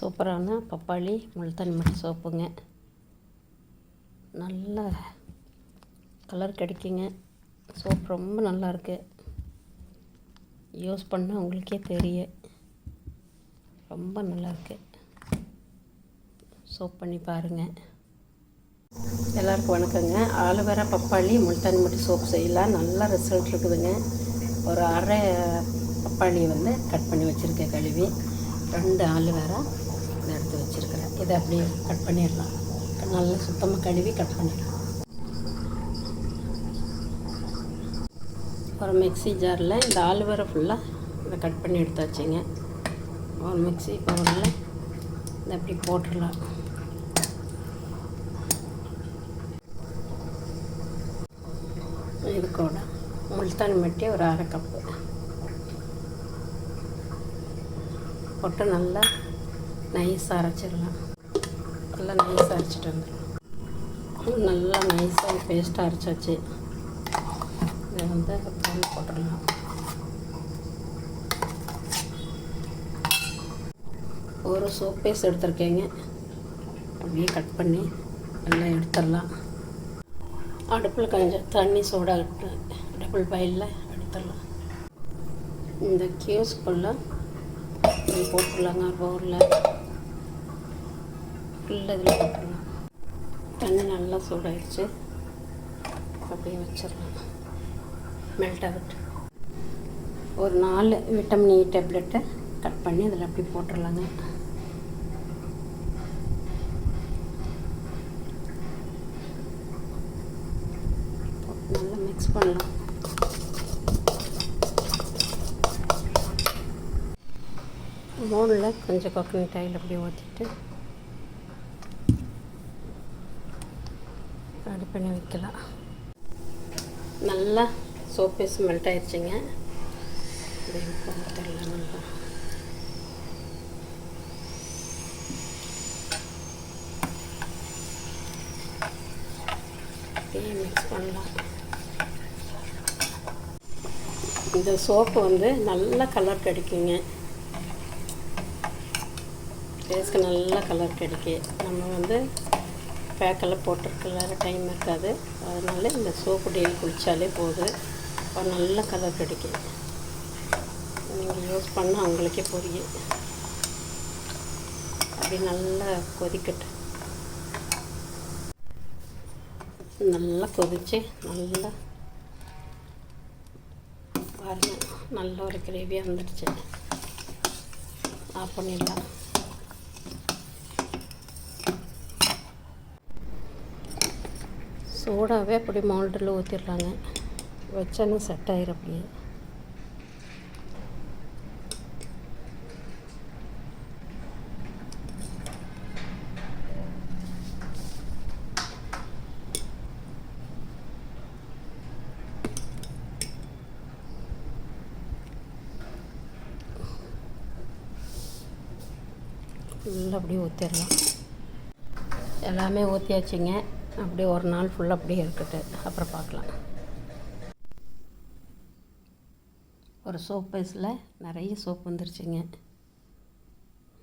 சூப்பரான பப்பாளி முல்தானி மட்டி சோப்புங்க. நல்ல கலர் கிடைக்குங்க. சோப் ரொம்ப நல்லாயிருக்கு யூஸ் பண்ணால் உங்களுக்கே தெரியும் ரொம்ப நல்லாயிருக்கு சோப் பண்ணி பாருங்கள் எல்லாருக்கும் வணக்கங்க. ஆலோவேரா பப்பாளி முல்தானி மட்டி சோப் செய்யலாம் நல்லா ரிசல்ட் இருக்குதுங்க. ஒரு அரை பப்பாளி வந்து கட் பண்ணி வச்சுருக்கேன் கழுவி. ரெண்டு ஆலோவேரா. இதை எடுத்து வச்சுருக்கிறேன். இதை அப்படியே கட் பண்ணிடலாம். நல்லா சுத்தமாக கழுவி கட் பண்ணிடலாம். ஒரு மிக்ஸி ஜாரில் இந்த ஆலுவரை ஃபுல்லாக இதை கட் பண்ணி எடுத்து வச்சிங்க. ஒரு மிக்ஸி பவுலில் இதை அப்படி போட்டுடலாம். இது கூட முல்தானி மட்டி ஒரு அரை கப்பு போட்டு நல்லா நைஸாக அரைச்சிடலாம். நல்லா நைஸாக அரைச்சிட்டு வந்துடலாம். நல்லா நைஸாக பேஸ்ட்டாக அரைச்சாச்சு. இதை வந்து அப்படியே போட்டுடலாம். ஒரு சோப் பேஸ்ட் எடுத்திருக்கேங்க. அப்படியே கட் பண்ணி நல்லா எடுத்துடலாம். அடுப்பில் கொஞ்சம் தண்ணி சூடாக டபுள் பாயிலில் எடுத்துடலாம். இந்த கியூஸ்குள்ளே இப்படி போட்டுடலாங்க பவுலில் ஃபுல்லாக இதில் போட்டுடலாம். தண்ணி நல்லா சூடாயிடுச்சு. அப்படியே வச்சிடலாம். மெல்ட் ஆகிட்டு ஒரு நாலு விட்டமின் இ டேப்லெட்டை கட் பண்ணி அதில் அப்படி போட்டுடலாங்க. நல்லா மிக்ஸ் பண்ணலாம். மூணில் கொஞ்சம் கோகனட் ஆயில் அப்படியே ஊற்றிட்டு ரெடி பண்ணி வைக்கலாம். நல்லா சோப் ஸ்மெல்ட் மெல்ட் ஆயிடுச்சுங்க. தெரியல நல்லா அப்படியே மிக்ஸ் பண்ணலாம். இந்த சோப்பு வந்து நல்ல கலர் கிடைக்குங்க. ஃபேஸ்க்கு நல்ல கலர் கிடைக்கும் நம்ம வந்து பேக்கெல்லாம் போட்டிருக்கல டைம் இருக்காது. அதனால இந்த சோப்பு டெய்லி குளித்தாலே போதும் ஒரு நல்ல கலர் கிடைக்கும் நீங்கள் யூஸ் பண்ணால் அவங்களுக்கே புரியும். அப்படி நல்லா கொதிக்கட்டும். நல்லா கொதித்து நல்லா பாருங்கள் நல்ல ஒரு கிரேவியாக வந்துடுச்சு ஆஃப் பண்ணிடலாம். சோடாவே அப்படி மோல்டில் ஊற்றிடலாங்க வச்சோன்னா செட் ஆயிரும் அப்படியே. ஃபுல்லாக அப்படியே ஊற்றிடலாம் எல்லாமே ஊற்றியாச்சுங்க அப்படியே ஒரு நாள் ஃபுல்லாக அப்படியே இருக்கட்டும் அப்புறம் பார்க்கலாம். ஒரு சோப் பேஸில் நிறைய சோப் வந்துருச்சுங்க.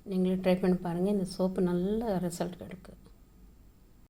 நீங்களும் ட்ரை பண்ணி பாருங்கள் இந்த சோப்பு நல்ல ரிசல்ட் கிடைக்கும்.